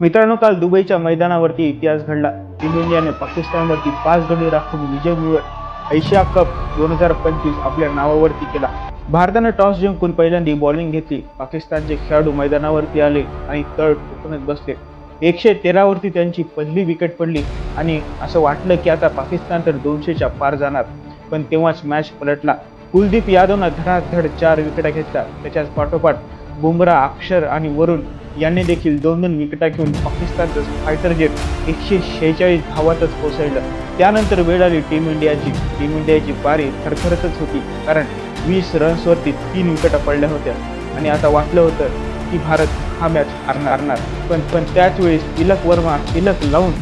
मित्रांनो काल दुबईच्या मैदानावरती इतिहास घडला. टीम इंडियाने पाकिस्तानवरती पाच गडी राखून विजय मिळवत एशिया कप दोन हजार पंचवीस आपल्या नावावरती केला. भारताने टॉस जिंकून पहिल्यांदी बॉलिंग घेतली. पाकिस्तानचे खेळाडू मैदानावरती आले आणि तळ ठोकणत बसले. एकशे तेरावरती त्यांची पहिली विकेट पडली आणि असं वाटलं की आता पाकिस्तान तर दोनशेच्या पार जाणार. पण तेव्हाच मॅच पलटला. कुलदीप यादवनं धडाधड चार विकेटा घेतल्या. त्याच्याच पाठोपाठ बुमराह अक्षर आणि वरुण यांनी देखील दोन दोन विकेटा घेऊन पाकिस्तानचं फायटर जेट एकशे शेहेचाळीस धावातच कोसळलं. त्यानंतर वेळ आली टीम इंडियाची टीम इंडियाची पारी थरथरतच होती. कारण वीस रन्सवरती तीन विकेटा पडल्या होत्या. आणि आता वाटलं होतं की भारत हा मॅच हारणार पण पण त्याच वेळेस तिलक वर्मा तिलक लावून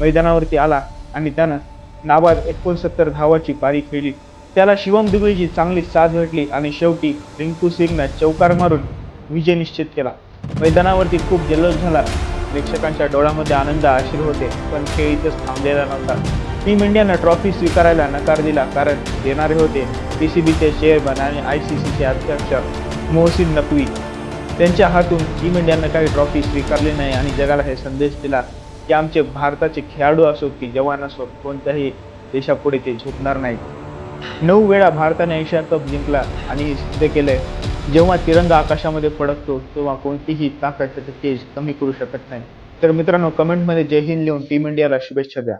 मैदानावरती आला आणि त्यानं नाबाद एकोणसत्तर धावाची पारी खेळली. त्याला शिवम दुबेची चांगली साथ भेटली आणि शेवटी रिंकू सिंगनं चौकार मारून विजय निश्चित केला. मैदानावरती खूप जल्लोष झाला. प्रेक्षकांच्या डोळ्यामध्ये आनंद आशीर होते पण खेळ इथंच थांबलेला नव्हता. टीम इंडियानं ट्रॉफी स्वीकारायला नकार दिला कारण देणारे होते पी सी बीचे चेअरमन आणि आय सी सीचे अध्यक्ष मोहसिन नकवी. त्यांच्या हातून टीम इंडियानं काही ट्रॉफी स्वीकारली नाही आणि जगाला हे संदेश दिला की आमचे भारताचे खेळाडू असो की जवान असो कोणत्याही देशापुढे ते झुकणार नाहीत. नऊ वेळा भारताने एशिया कप जिंकला आणि सिद्ध केलं जेव्हा तिरंगा आकाशामध्ये फडकतो तेव्हा कोणतीही ताकद त्याचं तेज कमी करू शकत नाही. तर मित्रांनो कमेंटमध्ये जय हिंद लिहून टीम इंडियाला शुभेच्छा द्या.